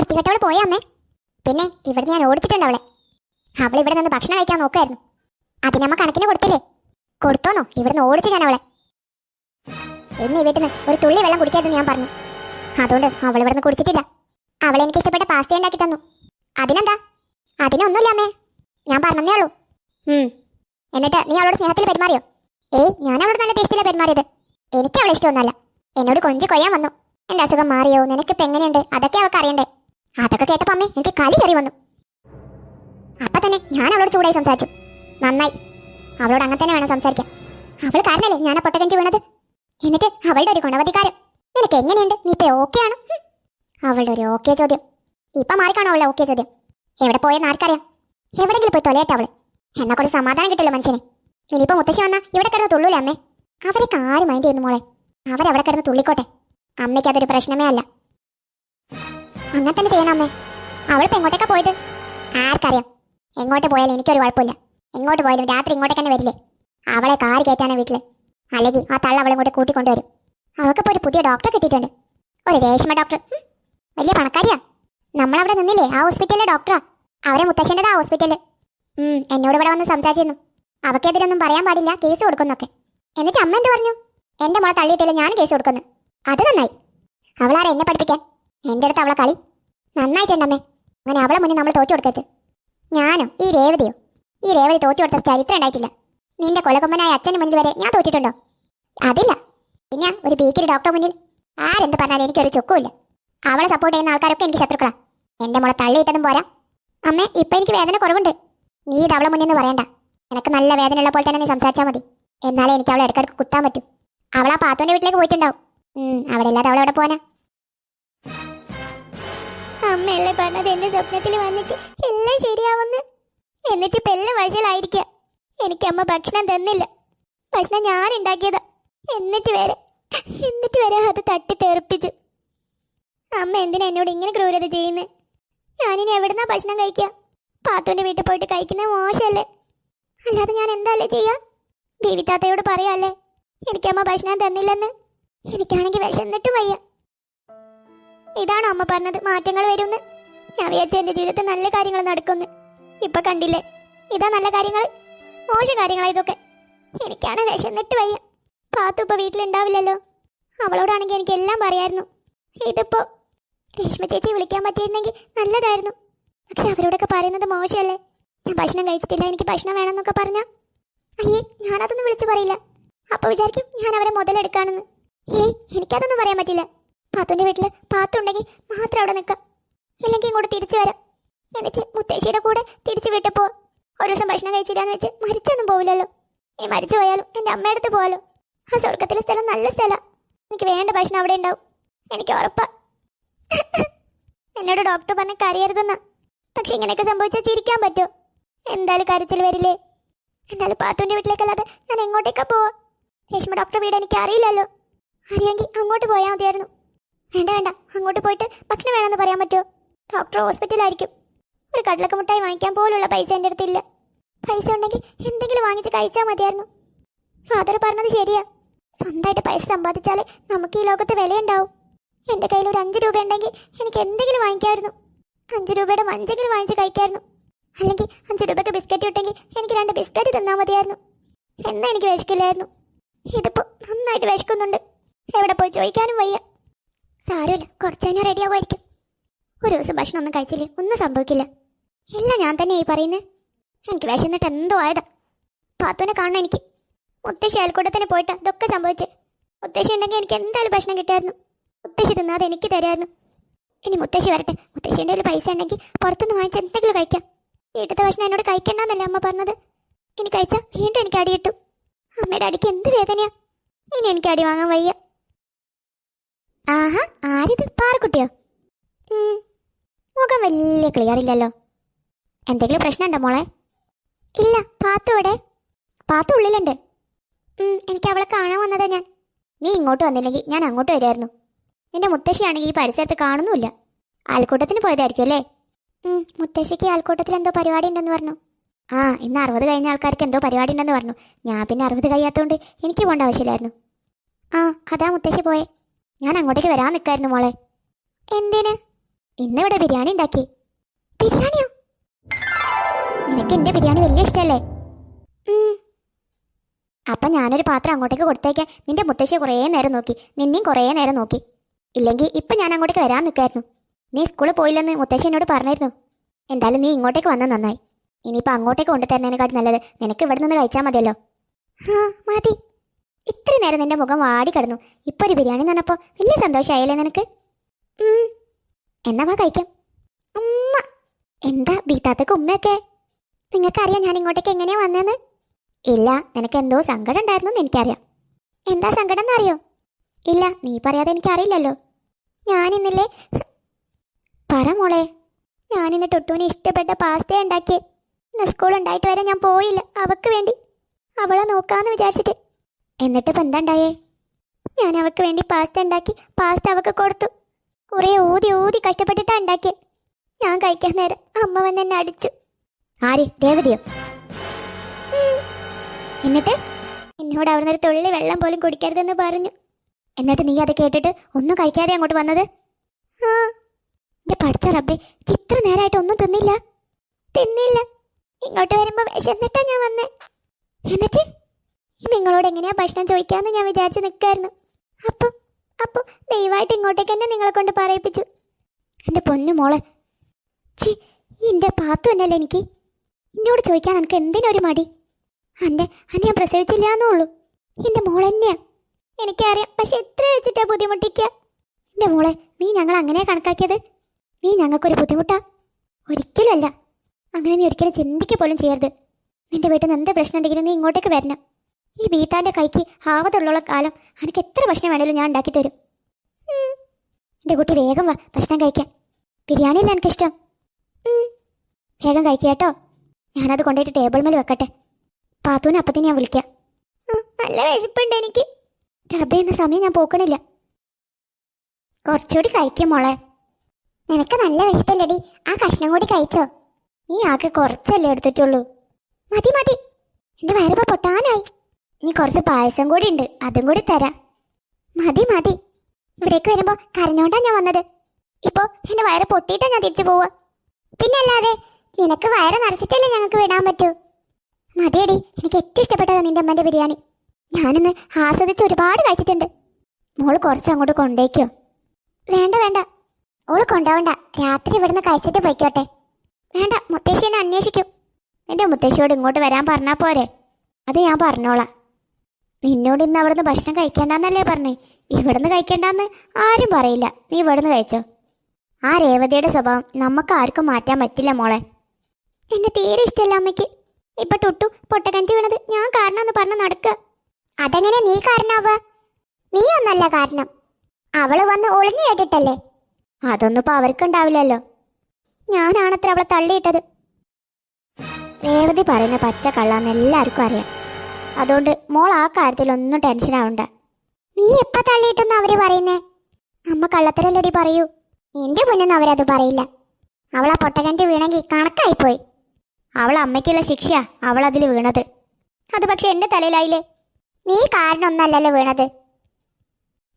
വൃത്തികെട്ടവൾ പോയ അമ്മേ. പിന്നെ ഇവിടെ ഞാൻ ഓടിച്ചിട്ടുണ്ട് അവളെ. അവൾ ഇവിടെ നിന്ന് ഭക്ഷണം കഴിക്കാൻ നോക്കായിരുന്നു അതിനമ്മ കണക്കിന് കൊടുത്തില്ലേ? കൊടുത്തോന്നോ? ഇവിടുന്ന് ഓടിച്ചു ഞാൻ അവളെ. എന്നെ വീട്ടിൽ നിന്ന് ഒരു തുള്ളി വെള്ളം കുടിക്കാതെന്ന് ഞാൻ പറഞ്ഞു. അതുകൊണ്ട് അവൾ ഇവിടുന്ന് കുടിച്ചിട്ടില്ല. അവൾ എനിക്ക് ഇഷ്ടപ്പെട്ട പാസ്ത ഉണ്ടാക്കി തന്നു. അതിനെന്താ? അതിനൊന്നുമില്ല അമ്മേ. ഞാൻ പറഞ്ഞതേ ഉള്ളൂ. എന്നിട്ട് നീ അവളോട് സ്നേഹത്തിൽ പെരുമാറിയോ? ഏയ് ഞാൻ അവളോട് നല്ല ടേസ്റ്റിലാണ് പെരുമാറിയത്. എനിക്ക് അവളെ ഇഷ്ടമൊന്നുമല്ല. എന്നോട് കൊഞ്ചി കൊയ്യാൻ വന്നു. എന്റെ അസുഖം മാറിയോ? നിനക്കിപ്പോൾ എങ്ങനെയുണ്ട്? അതൊക്കെ അവൾക്ക് അറിയണ്ടേ. അതൊക്കെ കേട്ടപ്പോ അമ്മേ എനിക്ക് കലി കയറി വന്നു. അപ്പൊ തന്നെ ഞാൻ അവളോട് ചൂടായി സംസാരിച്ചു. നന്നായി. അവളോട് അങ്ങനെ തന്നെ വേണം സംസാരിക്കാൻ. അവൾ കാരണല്ലേ ഞാൻ ആ പൊട്ടക്കഞ്ചി വീണത്? എന്നിട്ട് അവളുടെ ഒരു ഗുണവധികാരം നിനക്ക് എങ്ങനെയുണ്ട്? നീ ഇപ്പൊ ഓക്കെ ആണ്. അവളുടെ ഒരു ഓക്കെ ചോദ്യം. ഇപ്പൊ മാറിക്കാണോ അവളുടെ ഓക്കെ ചോദ്യം? എവിടെ പോയെന്ന് ആർക്കറിയാം? എവിടെങ്കിലും പോയി തൊലയട്ടെ അവൾ. എന്നാ കുറച്ച് സമാധാനം കിട്ടില്ല മനുഷ്യനെ. ഇനിയിപ്പോ മുത്തശ്ശി വന്നാ ഇവിടെ കിടന്ന് തുള്ളൂലേ അമ്മേ? അവരൊക്കെ ആരും മൈൻഡ് ചെയ്യുന്നു മോളെ. അവരവിടെ കിടന്ന് തുള്ളിക്കോട്ടെ. അമ്മയ്ക്ക് അതൊരു പ്രശ്നമേ അല്ല. അങ്ങനെ തന്നെ ചെയ്യണം അമ്മേ. അവളിപ്പോ എങ്ങോട്ടേക്കാ പോയത്? ആർക്കറിയാം. എങ്ങോട്ട് പോയാലും എനിക്കൊരു കുഴപ്പമില്ല. എങ്ങോട്ട് പോയാലും രാത്രി ഇങ്ങോട്ടേക്ക് തന്നെ വരില്ലേ? അവളെ കാറ് കയറ്റാണ് വീട്ടിൽ. അല്ലെങ്കിൽ ആ തള്ള അവളെ കൂടെ കൂട്ടിക്കൊണ്ടുവരും. അവൾക്കിപ്പോൾ ഒരു പുതിയ ഡോക്ടറെ കിട്ടിയിട്ടുണ്ട്. ഒരു രേഷ്മ ഡോക്ടർ വലിയ പണക്കാരിയാ. നമ്മളവിടെ നിന്നില്ലേ? ആ ഹോസ്പിറ്റലിലെ ഡോക്ടറാ അവരെ മുത്തശ്ശന്റെതാ ആ ഹോസ്പിറ്റലിൽ എന്നോട് ഇവിടെ വന്ന് സംസാരിച്ചിരുന്നു. അവക്കെതിരൊന്നും പറയാൻ പാടില്ല കേസ് കൊടുക്കുന്നൊക്കെ എന്നിട്ട് അമ്മ എന്ത് പറഞ്ഞു? എന്റെ മോളെ തള്ളിയിട്ടില്ല ഞാൻ കേസ് കൊടുക്കുന്നു അത് നന്നായി. അവളാരെ എന്നെ പഠിപ്പിക്കാൻ? എന്റെ അടുത്ത് അവളെ കളി. നന്നായിട്ടുണ്ടമ്മേ അങ്ങനെ അവളെ മുന്നേ നമ്മൾ തോറ്റു കൊടുക്കരുത്. ഞാനോ? ഈ രേവതിയോ? ഈ രേവതി തോറ്റു കൊടുത്ത ചരിത്രം ഉണ്ടായിട്ടില്ല. നിന്റെ കൊലകൊമ്പനായ അച്ഛന് മുന്നിൽ വരെ ഞാൻ തോറ്റിട്ടുണ്ടോ? അതില്ല. പിന്നെ ഒരു ബീക്കിരി ഡോക്ടർ മുന്നിൽ ആരെന്ത് പറഞ്ഞാലും എനിക്കൊരു ചൊക്കുമില്ല. അവളെ സപ്പോർട്ട് ചെയ്യുന്ന ആൾക്കാരൊക്കെ എനിക്ക് ശത്രുക്കളാ. എന്റെ മോളെ തള്ളിയിട്ടതും പോരാ. അമ്മേ ഇപ്പൊ എനിക്ക് വേദന കുറവുണ്ട്. നീ ഇത് അവളെ മുന്നിൽ പറയണ്ട. എനിക്ക് നല്ല വേദനയുള്ള പോലെ തന്നെ നീ സംസാരിച്ചാൽ മതി. എന്നാലേ എനിക്ക് അവളെ ഇടയ്ക്കിടയ്ക്ക് കുത്താൻ പറ്റും. അവൾ ആ വീട്ടിലേക്ക് പോയിട്ടുണ്ടാവും. അവിടെ ഇല്ലാതെ അവളെ പോകാനാ അമ്മയല്ലേ പറഞ്ഞത്? എന്റെ സ്വപ്നത്തിൽ വന്നിട്ട് എല്ലാം ശരിയാവുന്നു. എന്നിട്ട് ഇപ്പൊ എല്ലാം വശലായിരിക്കുക എനിക്ക് അമ്മ ഭക്ഷണം തന്നില്ല. ഭക്ഷണം ഞാൻ ഉണ്ടാക്കിയതാ. എന്നിട്ട് വരെ എന്നിട്ട് വരെ അത് തട്ടി തെറിപ്പിച്ചു. അമ്മ എന്തിനാ എന്നോട് ഇങ്ങനെ ക്രൂരത ചെയ്യുന്നത് ഞാനിനി എവിടുന്നാ ഭക്ഷണം കഴിക്കുക പാത്തുവിന്റെ വീട്ടിൽ പോയിട്ട് കഴിക്കുന്നത് മോശമല്ലേ അല്ലാതെ ഞാൻ എന്താല്ലേ ചെയ്യാ? ദേവിതാത്തയോട് പറയാല്ലേ? എനിക്കമ്മ ഭക്ഷണം തന്നില്ലെന്ന്. എനിക്കാണെങ്കിൽ വിശന്നിട്ടും വയ്യ. ഇതാണോ അമ്മ പറഞ്ഞത് മാറ്റങ്ങൾ വരുമെന്ന് ഞാൻ വിചാരിച്ച എന്റെ ജീവിതത്തിൽ നല്ല കാര്യങ്ങൾ നടക്കുന്നു. ഇപ്പൊ കണ്ടില്ലേ? ഇതാ നല്ല കാര്യങ്ങൾ. മോശം കാര്യങ്ങളാ ഇതൊക്കെ. എനിക്കാണ് വിശന്നിട്ട് വയ്യ. പാത്തു ഇപ്പൊ വീട്ടിലുണ്ടാവില്ലല്ലോ. അവളോടാണെങ്കിൽ എനിക്ക് എല്ലാം പറയായിരുന്നു. ഇതിപ്പോ രേഷ്മ ചേച്ചി വിളിക്കാൻ പറ്റിയിരുന്നെങ്കിൽ നല്ലതായിരുന്നു. പക്ഷെ അവരോടൊക്കെ പറയുന്നത് മോശമല്ലേ? ഞാൻ ഭക്ഷണം കഴിച്ചിട്ടില്ല എനിക്ക് ഭക്ഷണം വേണമെന്നൊക്കെ പറഞ്ഞാ. അയ്യേ ഞാനതൊന്നും വിളിച്ചു പറയില്ല. അപ്പൊ വിചാരിക്കും ഞാൻ അവരെ മുതലെടുക്കാണെന്ന്. ഏയ് എനിക്കതൊന്നും പറയാൻ പറ്റില്ല. പാത്തുന്റെ വീട്ടിൽ പാത്തുണ്ടെങ്കിൽ മാത്രം അവിടെ നിൽക്കാം. ഇല്ലെങ്കിൽ ഇങ്ങോട്ട് തിരിച്ചു വരാം. എന്നിട്ട് മുത്തശ്ശിയുടെ കൂടെ തിരിച്ചു വീട്ടിൽ പോവാം. ഒരു ദിവസം ഭക്ഷണം കഴിച്ചില്ലാന്ന് വെച്ച് മരിച്ചൊന്നും പോവില്ലല്ലോ. ഇനി മരിച്ചു പോയാലും എന്റെ അമ്മയുടെ അടുത്ത് പോവാലോ. ആ സ്വർഗത്തിലെ സ്ഥലം നല്ല സ്ഥലം. എനിക്ക് വേണ്ട ഭക്ഷണം അവിടെ ഉണ്ടാവും. എനിക്ക് ഉറപ്പാ. എന്നോട് ഡോക്ടർ പറഞ്ഞ കരയരുതെന്ന. പക്ഷെ ഇങ്ങനെയൊക്കെ സംഭവിച്ചാൽ ചിരിക്കാൻ പറ്റുമോ? എന്തായാലും കരച്ചിൽ വരില്ലേ? എന്നാലും പാത്തുവിന്റെ വീട്ടിലേക്കല്ലാതെ ഞാൻ എങ്ങോട്ടേക്കാ പോവാ? രേഷ്മ ഡോക്ടർ വീട് എനിക്ക് അറിയില്ലല്ലോ അറിയാമെങ്കിൽ അങ്ങോട്ട് പോയാൽ മതിയായിരുന്നു. വേണ്ട വേണ്ട. അങ്ങോട്ട് പോയിട്ട് ഭക്ഷണം വേണമെന്ന് പറയാൻ പറ്റുമോ? ഡോക്ടർ ഹോസ്പിറ്റലായിരിക്കും ഒരു കടലക്ക മുട്ടായി വാങ്ങിക്കാൻ പോലുള്ള പൈസ എന്റെ അടുത്തില്ല പൈസ ഉണ്ടെങ്കിൽ എന്തെങ്കിലും വാങ്ങിച്ച് കഴിച്ചാൽ മതിയായിരുന്നു. ഫാദർ പറഞ്ഞത് ശരിയാ. സ്വന്തമായിട്ട് പൈസ സമ്പാദിച്ചാലേ നമുക്ക് ഈ ലോകത്ത് വിലയുണ്ടാവും. എന്റെ കയ്യിൽ ഒരു അഞ്ച് രൂപ ഉണ്ടെങ്കിൽ എനിക്ക് എന്തെങ്കിലും വാങ്ങിക്കായിരുന്നു അഞ്ച് രൂപയുടെ മഞ്ചെങ്കിലും വാങ്ങിച്ച് കഴിക്കായിരുന്നു അല്ലെങ്കിൽ അഞ്ച് രൂപയ്ക്ക് ബിസ്ക്കറ്റ് കിട്ടെങ്കിൽ എനിക്ക് രണ്ട് ബിസ്ക്കറ്റ് തന്നാൽ മതിയായിരുന്നു. എന്നാ എനിക്ക് വിശക്കില്ലായിരുന്നു. ഇതിപ്പോൾ നന്നായിട്ട് വിശക്കുന്നുണ്ട്. എവിടെ പോയി ചോദിക്കാനും വയ്യ. സാരമില്ല. കുറച്ച് കഴിഞ്ഞാൽ റെഡി ആവുമായിരിക്കും. ഒരു ദിവസം ഭക്ഷണം ഒന്നും കഴിച്ചില്ലേ? ഒന്നും സംഭവിക്കില്ല. ഇല്ല ഞാൻ തന്നെ ഈ പറയുന്നത് എനിക്ക് വിശന്നിട്ട് എന്തോ ആയതാ. പാത്തുവിനെ കാണണം എനിക്ക്. മുത്തശ്ശി അയൽക്കൂട്ടത്തിന് പോയിട്ട് ഇതൊക്കെ സംഭവിച്ച്. മുത്തശ്ശി ഉണ്ടെങ്കിൽ എനിക്ക് എന്തായാലും ഭക്ഷണം കിട്ടായിരുന്നു. മുത്തശ്ശി തിന്നാതെ എനിക്ക് തരായിരുന്നു. ഇനി മുത്തശ്ശി വരട്ടെ. മുത്തശ്ശിന്റെ ഒരു പൈസ ഉണ്ടെങ്കിൽ പുറത്തുനിന്ന് വാങ്ങിച്ച് എന്തെങ്കിലും കഴിക്കാം. വീട്ടിലത്തെ ഭക്ഷണം എന്നോട് കഴിക്കണ്ടെന്നല്ലേ അമ്മ പറഞ്ഞത്. ഇനി കഴിച്ചാൽ വീണ്ടും എനിക്ക് അടി കിട്ടും. അമ്മയുടെ അടിക്ക് എന്ത് വേദനയാ. ഇനി എനിക്ക് അടി വാങ്ങാൻ വയ്യ. ആഹാ ആരിത്? പാറക്കുട്ടിയോ? മുഖം വലിയ ക്ലിയർ ഇല്ലല്ലോ. എന്തെങ്കിലും പ്രശ്നമുണ്ടോ മോളെ? ഇല്ല പാത്തു ഇവിടെ പാത്തു ഉള്ളിലുണ്ട്. എനിക്ക് അവളെ കാണാൻ വന്നതാ ഞാൻ. നീ ഇങ്ങോട്ട് വന്നില്ലെങ്കിൽ ഞാൻ അങ്ങോട്ട് വരുമായിരുന്നു നിന്റെ മുത്തശ്ശിയാണെങ്കിൽ ഈ പരിസരത്ത് കാണുന്നുമില്ല. ആൽക്കൂട്ടത്തിന് പോയതായിരിക്കും അല്ലേ? മുത്തശ്ശിക്ക് ആൽക്കൂട്ടത്തിൽ എന്തോ പരിപാടി ഉണ്ടെന്ന് പറഞ്ഞു. ആ ഇന്ന് അറുപത് കഴിഞ്ഞ ആൾക്കാർക്ക് എന്തോ പരിപാടി ഉണ്ടെന്ന് പറഞ്ഞു. ഞാൻ പിന്നെ അറുപത് കഴിയാത്തതുകൊണ്ട് എനിക്ക് പോകേണ്ട ആവശ്യമില്ലായിരുന്നു. ആ അതാ മുത്തശ്ശി പോയെ. ഞാൻ അങ്ങോട്ടേക്ക് വരാൻ നിൽക്കായിരുന്നു മോളെ. എന്തിന്? ഇന്നിവിടെ ബിരിയാണി ഉണ്ടാക്കി. ബിരിയാണിയോ? നിനക്ക് എന്റെ ബിരിയാണി വലിയ ഇഷ്ടല്ലേ? ഉം. അപ്പൊ ഞാനൊരു പാത്രം അങ്ങോട്ടേക്ക് കൊടുത്തേക്കാൻ നിന്റെ മുത്തശ്ശി കുറേ നേരം നോക്കി നിന്നെയും കുറേ നേരം നോക്കി. ഇല്ലെങ്കിൽ ഇപ്പൊ ഞാൻ അങ്ങോട്ടേക്ക് വരാൻ നിൽക്കായിരുന്നു നീ സ്കൂളിൽ പോയില്ലെന്ന് മുത്തശ്ശി എന്നോട് പറഞ്ഞിരുന്നു. എന്തായാലും നീ ഇങ്ങോട്ടേക്ക് വന്നത് നന്നായി. ഇനിയിപ്പോൾ അങ്ങോട്ടേക്ക് കൊണ്ടുതരുന്നതിനെക്കാട്ടും നല്ലത് നിനക്ക് ഇവിടെ നിന്ന് കഴിച്ചാൽ മതിയല്ലോ മതി. ഇത്ര നേരം നിന്റെ മുഖം വാടി കിടന്നു. ഇപ്പൊ ഒരു ബിരിയാണി തന്നപ്പോ വലിയ സന്തോഷമായല്ലേ നിനക്ക്. എന്നാ കഴിക്കാം. ഉമ്മ. എന്താ ബീത്താത്തക്ക് ഉമ്മയൊക്കെ? നിങ്ങൾക്കറിയാം ഞാൻ ഇങ്ങോട്ടേക്ക് എങ്ങനെയാ വന്നതെന്ന് ഇല്ല നിനക്ക് എന്തോ സങ്കടം ഉണ്ടായിരുന്നു എനിക്കറിയാം. എന്താ സങ്കടം എന്നറിയോ ഇല്ല നീ പറയാതെ എനിക്കറിയില്ലല്ലോ. ഞാനിന്നില്ലേ പറ മോളെ. ഞാനിന്ന് ടൊട്ടുവിന് ഇഷ്ടപ്പെട്ട പാസ്ത ഉണ്ടാക്കി ഇന്ന് സ്കൂൾ ഉണ്ടായിട്ട് വരെ ഞാൻ പോയില്ല. അവക്ക് വേണ്ടി. അവളെ നോക്കാന്ന് വിചാരിച്ചിട്ട് എന്നിട്ട് ഇപ്പം എന്താ ഉണ്ടായേ? ഞാൻ അവക്ക് വേണ്ടി പാസ്ത ഉണ്ടാക്കി പാസ്ത അവക്ക് കൊടുത്തു. കുറേ ഊതി ഊതി കഷ്ടപ്പെട്ടിട്ടാ ഉണ്ടാക്കിയത് ഞാൻ കഴിക്കാൻ നേരം അമ്മ വന്ന് എന്നെ അടിച്ചു. ആര്? രേവതിയോ? എന്നിട്ട്? എന്നോട് അവിടുന്ന് ഒരു തുള്ളി വെള്ളം പോലും കുടിക്കരുതെന്ന് പറഞ്ഞു. എന്നിട്ട് നീ അത് കേട്ടിട്ട് ഒന്നും കഴിക്കാതെ അങ്ങോട്ട് വന്നത്? ആ. എന്റെ പഠിച്ച റബ്ബെ ചിത്ര നേരമായിട്ട് ഒന്നും തിന്നില്ല. തിന്നില്ല. ഇങ്ങോട്ട് വരുമ്പോ വിശന്നിട്ടാ ഞാൻ വന്നേ. എന്നിട്ട്? നിങ്ങളോട് എങ്ങനെയാ ഭക്ഷണം ചോദിക്കാന്ന് ഞാൻ വിചാരിച്ച് നിൽക്കായിരുന്നു അപ്പം അപ്പോൾ ദയവായിട്ട് ഇങ്ങോട്ടേക്ക് തന്നെ നിങ്ങളെ കൊണ്ട് പറയിപ്പിച്ചു. എന്റെ പൊന്നു മോളെ. ചി എന്റെ പാത്തു തന്നെയല്ലേ എനിക്ക്? എന്നോട് ചോദിക്കാൻ എനിക്ക് എന്തിനൊരു മടി? അന്റെ അന്നെ ഞാൻ പ്രസവിച്ചില്ല എന്നുള്ളൂ എന്റെ മോൾ തന്നെയാ. എനിക്കറിയാം പക്ഷെ എത്ര വെച്ചിട്ടാ ബുദ്ധിമുട്ടിക്ക? എന്റെ മോളെ നീ ഞങ്ങൾ അങ്ങനെ കണക്കാക്കിയത്? നീ ഞങ്ങൾക്കൊരു ബുദ്ധിമുട്ടാ? ഒരിക്കലും അല്ല. അങ്ങനെ നീ ഒരിക്കലും ചിന്തിക്കുക പോലും ചെയ്യരുത്. നിന്റെ വീട്ടിൽ നിന്ന് എന്ത് പ്രശ്നം ഉണ്ടെങ്കിലും നീ ഇങ്ങോട്ടേക്ക് വരണം. ഈ ബീത്താന്റെ കൈക്ക് ആവതുള്ള കാലം എനിക്ക് എത്ര ഭക്ഷണം വേണേലും ഞാൻ ഉണ്ടാക്കി തരും. എന്റെ കുട്ടി വേഗം വാ ഭക്ഷണം കഴിക്കാൻ. ബിരിയാണിയല്ല എനിക്കിഷ്ടം. വേഗം കഴിക്കുക കേട്ടോ. ഞാനത് കൊണ്ടുപോയിട്ട് ടേബിൾ മേൽ വെക്കട്ടെ. പാത്തൂന് അപ്പത്തിന് ഞാൻ വിളിക്കാം. നല്ല വിശപ്പുണ്ട് എനിക്ക്. റബ്ബേ എന്ന സമയം ഞാൻ പോക്കണില്ല. കുറച്ചുകൂടി കഴിക്കും മോളെ. നിനക്ക് നല്ല വിശപ്പല്ലടി. ആ കഷ്ണം കൂടി കഴിച്ചോ. നീ ആകെ കുറച്ചല്ലേ എടുത്തിട്ടുള്ളൂ. മതി മതി. എന്റെ വയറിപ്പോ പൊട്ടാനായി. ഇനി കുറച്ച് പായസം കൂടി ഉണ്ട്. അതും കൂടി തരാം. മതി മതി. ഇവിടേക്ക് വരുമ്പോ കരഞ്ഞോണ്ടാ ഞാൻ വന്നത്. ഇപ്പോ എന്റെ വയറ് പൊട്ടിയിട്ടാ ഞാൻ തിരിച്ചു പോവാ. പിന്നല്ലാതെ നിനക്ക് വയറ് നിറച്ചിട്ടല്ലേ ഞങ്ങൾക്ക് വിടാൻ പറ്റൂ. മതിയടി എനിക്ക് ഏറ്റവും ഇഷ്ടപ്പെട്ടതാ നിന്റെ അമ്മന്റെ ബിരിയാണി. ഞാനിന്ന് ആസ്വദിച്ച് ഒരുപാട് കഴിച്ചിട്ടുണ്ട്. മോൾ കുറച്ച് അങ്ങോട്ട് കൊണ്ടേക്കോ. വേണ്ട വേണ്ട. ഓൾ കൊണ്ടാവണ്ട. രാത്രി ഇവിടുന്ന് കഴിച്ചിട്ട് പോയിക്കോട്ടെ. വേണ്ട മുത്തശ്ശി എന്നെ അന്വേഷിക്കും. എന്റെ മുത്തശ്ശിയോട് ഇങ്ങോട്ട് വരാൻ പറഞ്ഞാ പോരെ. അത് ഞാൻ പറഞ്ഞോളാം. നിന്നോട് ഇന്ന് അവിടുന്ന് ഭക്ഷണം കഴിക്കേണ്ടെന്നല്ലേ പറഞ്ഞേ? ഇവിടുന്ന് കഴിക്കേണ്ടെന്ന് ആരും പറയില്ല. നീ ഇവിടുന്ന് കഴിച്ചോ? ആ രേവതിയുടെ സ്വഭാവം നമുക്ക് ആർക്കും മാറ്റാൻ പറ്റില്ല മോളെ. എന്നെ തീരെ ഇഷ്ടമല്ല അമ്മയ്ക്ക്. ഇപ്പൊ ടുട്ടു പൊട്ടക്കഞ്ചി വീണത് ഞാൻ കാരണം എന്ന് പറഞ്ഞ് നടക്കുക അതെങ്ങനെ നീ കാരണാവുക നീ ഒന്നല്ല കാരണം. അവൾ വന്ന് ഒളിഞ്ഞു കേട്ടിട്ടല്ലേ? അതൊന്നും ഇപ്പൊ അവർക്കുണ്ടാവില്ലല്ലോ ഞാനാണത്ര അവളെ തള്ളിയിട്ടത്. രേവതി പറയുന്ന പച്ച കള്ളാന്ന് എല്ലാവർക്കും അറിയാം. അതുകൊണ്ട് മോൾ ആ കാര്യത്തിൽ ഒന്നും ടെൻഷൻ ആവണ്ട. നീ എപ്പ തള്ളിയിട്ടെന്ന് അവർ പറയുന്നേ? അമ്മ കള്ളത്തരല്ലടി പറയൂ. എന്റെ മുന്നിന്ന് അവരത് പറയില്ല. അവളാ പൊട്ടകണ്ടി വീണെങ്കിൽ കണക്കായിപ്പോയി. അവൾ അമ്മയ്ക്കുള്ള ശിക്ഷയാ അവൾ അതിൽ വീണത്. അത് പക്ഷെ എന്റെ തലയിലായില്ലേ? നീ കാരണം ഒന്നല്ലല്ലോ വീണത്.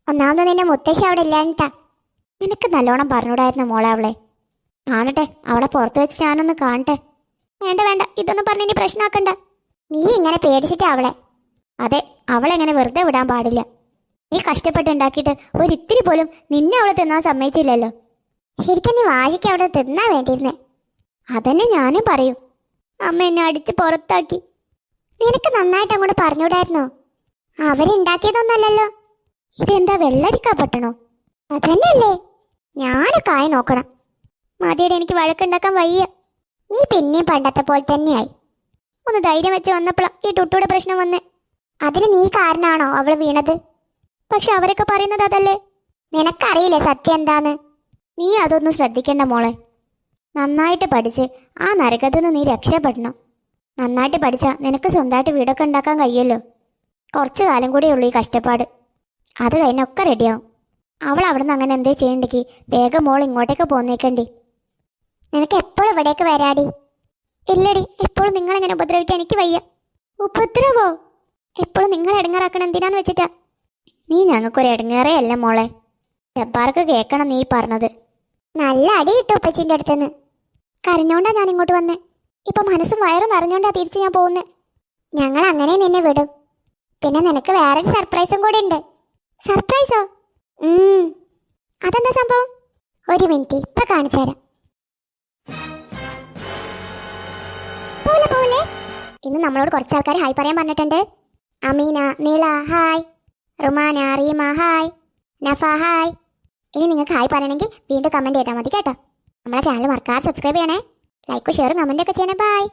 ഒന്നാമത് നിന്റെ മുത്തശ്ശി അവിടെ ഇല്ലാഞ്ഞിട്ടാ. നിനക്ക് നല്ലോണം പറഞ്ഞൂടായിരുന്നു മോളെ അവളെ? കാണട്ടെ അവളെ പുറത്ത് വെച്ച് ഞാനൊന്ന് കാണട്ടെ. വേണ്ട വേണ്ട ഇതൊന്നും പറഞ്ഞ് ഇനി പ്രശ്നമാക്കണ്ട. നീ ഇങ്ങനെ പേടിച്ചിട്ട് അവളെ? അതെ അവളെങ്ങനെ വെറുതെ വിടാൻ പാടില്ല. നീ കഷ്ടപ്പെട്ടുണ്ടാക്കിയിട്ട് ഒരിത്തിരി പോലും നിന്നെ അവളെ തിന്നാൻ സമ്മതിച്ചില്ലല്ലോ. ശരിക്കും നീ വാശിക്ക് അവിടെ തിന്നാ വേണ്ടിയിരുന്നേ. അതന്നെ ഞാനും പറയും. അമ്മ എന്നെ അടിച്ച് പുറത്താക്കി. നിനക്ക് നന്നായിട്ട് അങ്ങോട്ട് പറഞ്ഞൂടായിരുന്നോ അവരുണ്ടാക്കിയതൊന്നല്ലല്ലോ. ഇതെന്താ വെള്ളരിക്കാ പട്ടണോ? അതന്നെയല്ലേ. ഞാനൊക്കെ ആയി നോക്കണം. മതിയുടെ എനിക്ക് വഴക്കുണ്ടാക്കാൻ വയ്യ. നീ പിന്നെയും പണ്ടത്തെ പോലെ തന്നെയായി. ഒന്ന് ധൈര്യം വെച്ച് വന്നപ്പോഴാ ഈ ടുട്ടുയുടെ പ്രശ്നം വന്നേ. അതിന് നീ കാരണാണോ അവൾ വീണത്? പക്ഷെ അവരൊക്കെ പറയുന്നത് അതല്ലേ? നിനക്കറിയില്ലേ സത്യം എന്താന്ന്? നീ അതൊന്നും ശ്രദ്ധിക്കണ്ട മോളെ. നന്നായിട്ട് പഠിച്ച് ആ നരകത്തിൽ നിന്ന് നീ രക്ഷപ്പെടണം. നന്നായിട്ട് പഠിച്ചാൽ നിനക്ക് സ്വന്തമായിട്ട് വീടൊക്കെ ഉണ്ടാക്കാൻ കഴിയുമല്ലോ. കുറച്ച് കാലം കൂടെ ഉള്ളൂ ഈ കഷ്ടപ്പാട്. അത് കഴിഞ്ഞൊക്കെ റെഡിയാവും. അവൾ അവിടെ നിന്ന് അങ്ങനെ എന്തേ ചെയ്യണ്ടെങ്കിൽ വേഗം മോൾ ഇങ്ങോട്ടേക്ക് പോന്നേക്കണ്ടി. നിനക്ക് എപ്പോഴും ഇവിടേക്ക് വരാടി. ഇല്ലടി എപ്പോഴും നിങ്ങളെങ്ങനെ ഉപദ്രവിക്കാൻ എനിക്ക് വയ്യ. ഉപദ്രവോ? എപ്പോഴും നിങ്ങൾ ഇടങ്ങാറാക്കണം എന്തിനാന്ന് വെച്ചിട്ടാ? നീ ഞങ്ങൾക്കൊരു ഇടങ്ങേറേ അല്ല മോളെ. ജബ്ബാർക്ക് കേൾക്കണം നീ പറഞ്ഞത്. നല്ല അടി കിട്ടും ഉപ്പച്ചിന്റെ അടുത്തുനിന്ന് കരഞ്ഞോണ്ടാ ഞാൻ ഇങ്ങോട്ട് വന്നേ. ഇപ്പൊ മനസ്സും വയറും നിറഞ്ഞോണ്ടാ തിരിച്ച് ഞാൻ പോകുന്നേ. ഞങ്ങൾ അങ്ങനെ നിന്നെ വിടും. പിന്നെ നിനക്ക് വേറൊരു സർപ്രൈസും കൂടി ഉണ്ട്. സർപ്രൈസോ? അതെന്താ സംഭവം? ഒരു മിനിറ്റ് ഇപ്പൊ കാണിച്ചു തരാം ഇന്ന് നമ്മളോട് കുറച്ച് ആൾക്കാർ ഹായ് പറയാൻ പറഞ്ഞിട്ടുണ്ട്. Ameena Neela hi. Rumana Reema hi. Nafa hi. ഇനി നിങ്ങൾക്ക് ഹായ് പറയണമെങ്കിൽ വീണ്ടും കമന്റ് ചെയ്താൽ മതി കേട്ടോ. നമ്മുടെ ചാനൽ മറക്കാതെ സബ്സ്ക്രൈബ് ചെയ്യണേ. ലൈക്കും ഷെയറും കമന്റൊക്കെ ചെയ്യണേ. ബൈ